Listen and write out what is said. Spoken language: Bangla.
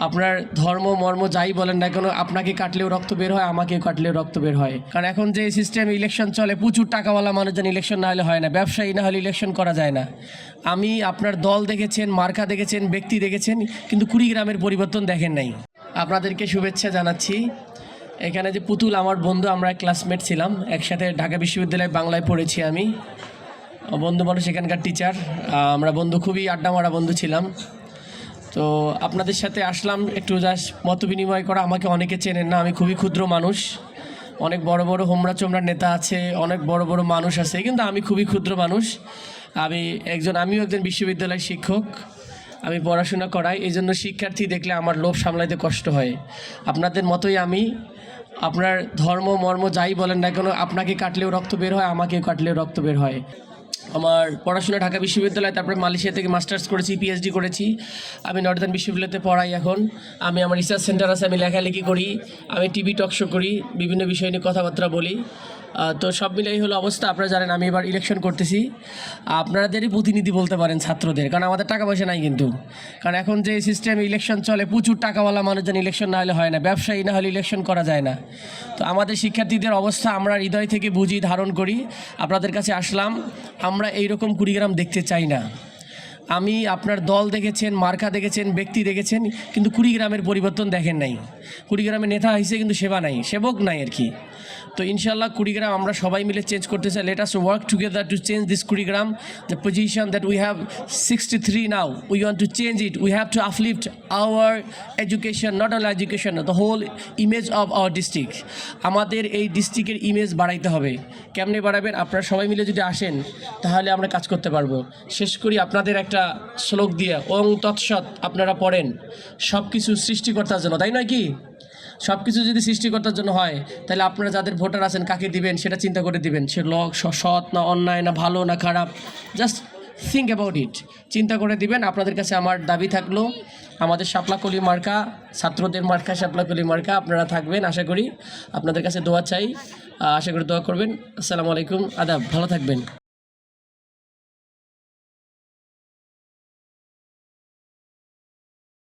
আপনার ধর্ম, মর্ম যাই বলেন না কেন, আপনাকে কাটলেও রক্ত বের হয় আমাকে কাটলেও রক্ত বের হয়। কারণ এখন যে সিস্টেম ইলেকশন চলে, প্রচুর টাকাওয়ালা মানুষজন ইলেকশন না হলে হয় না, ব্যবসায়ী না হলে ইলেকশন করা যায় না। আমি আপনার দল দেখেছেন, মার্কা দেখেছেন, ব্যক্তি দেখেছেন, কিন্তু কুড়িগ্রামের পরিবর্তন দেখেন নাই। আপনাদেরকে শুভেচ্ছা জানাচ্ছি। এখানে যে পুতুল, আমার বন্ধু, আমরা ক্লাসমেট ছিলাম। একসাথে ঢাকা বিশ্ববিদ্যালয়ে বাংলায় পড়েছি আমি। বন্ধু মানুষ, এখানকার টিচার আমরা বন্ধু, খুবই আড্ডা মারা বন্ধু ছিলাম। তো আপনাদের সাথে আসলাম, একটু জাস্ট মত বিনিময় করা। আমাকে অনেকে চেনেন না, আমি খুবই ক্ষুদ্র মানুষ। অনেক বড় বড় হোমরা চোমরা নেতা আছে, অনেক বড় বড় মানুষ আছে, কিন্তু আমি খুবই ক্ষুদ্র মানুষ। আমি একজন, আমিও একজন বিশ্ববিদ্যালয়ের শিক্ষক। আমি পড়াশোনা করাই এই জন্য শিক্ষার্থী দেখলে আমার লোভ সামলাইতে কষ্ট হয়। আপনাদের মতোই আমি। আপনার ধর্ম, মর্ম যাই বলেন না কেন, আপনাকে কাটলেও রক্ত বের হয় আমাকে কাটলেও রক্ত বের হয়। আমার পড়াশোনা ঢাকা বিশ্ববিদ্যালয়, তারপরে মালয়েশিয়া থেকে মাস্টার্স করেছি পিএইচডি করেছি। আমি নর্দার্ন বিশ্ববিদ্যালয়তে পড়াই এখন। আমি আমার রিসার্চ সেন্টার আছে, আমি লেখালেখি করি, আমি টিভি টক শো করি, বিভিন্ন বিষয় নিয়ে কথাবার্তা বলি। তো সব মিলাই হলো অবস্থা। আপনারা জানেন, আমি এবার ইলেকশন করতেছি। আপনাদেরই প্রতিনিধি বলতে পারেন ছাত্রদের, কারণ আমাদের টাকা পয়সা নাই কিন্তু। কারণ এখন যে সিস্টেম ইলেকশন চলে, প্রচুর টাকাওয়ালা মানুষজন ইলেকশন না হলে হয় না, ব্যবসায়ী না হলে ইলেকশন করা যায় না। তো আমাদের শিক্ষার্থীদের অবস্থা, আমরা হৃদয় থেকে বুঝি, ধারণ করি। আপনাদের কাছে আসলাম, আমরা এইরকম কুড়িগ্রাম দেখতে চাই না। আমি আপনার দল দেখেছেন, মার্কা দেখেছেন, ব্যক্তি দেখেছেন, কিন্তু কুড়িগ্রামের পরিবর্তন দেখেন নাই। কুড়িগ্রামের নেতা হয়েছে কিন্তু সেবা নাই, সেবক নাই আর কি। তো ইনশাল্লাহ কুড়িগ্রাম আমরা সবাই মিলে চেঞ্জ করতে চাই। Let us work together to change this Kurigram the position that we have sixty three now we want to change it we have to uplift our education not only education the whole image of our district আমাদের এই ডিস্ট্রিক্টের ইমেজ বাড়াইতে হবে। কেমনে বাড়াবেন? আপনারা সবাই মিলে যদি আসেন, তাহলে আমরা কাজ করতে পারব। শেষ করি আপনাদের একটা শ্লোক দিয়ে, ওং তৎসৎ আপনারা পড়েন। সব কিছু সৃষ্টিকর্তার জন্য, তাই নয় কি? সব কিছু যদি সৃষ্টিকর্তার জন্য হয়, তাহলে আপনারা যাদের ভোটার আছেন, কাকে দিবেন, সেটা চিন্তা করে দিবেন। সে লক সৎ না অন্যায়, না ভালো, না খারাপ জাস্ট থিঙ্ক অ্যাবাউট ইট চিন্তা করে দিবেন, আপনাদের কাছে আমার দাবি থাকল, আমাদের শাপলাকলি মার্কা, ছাত্রদের মার্কা, শাপলাকলি মার্কা, আপনারা থাকবেন, আশা করি। আপনাদের কাছে দোয়া চাই আশা করি দোয়া করবেন। আসসালামু আলাইকুম, আদাব, ভালো থাকবেন।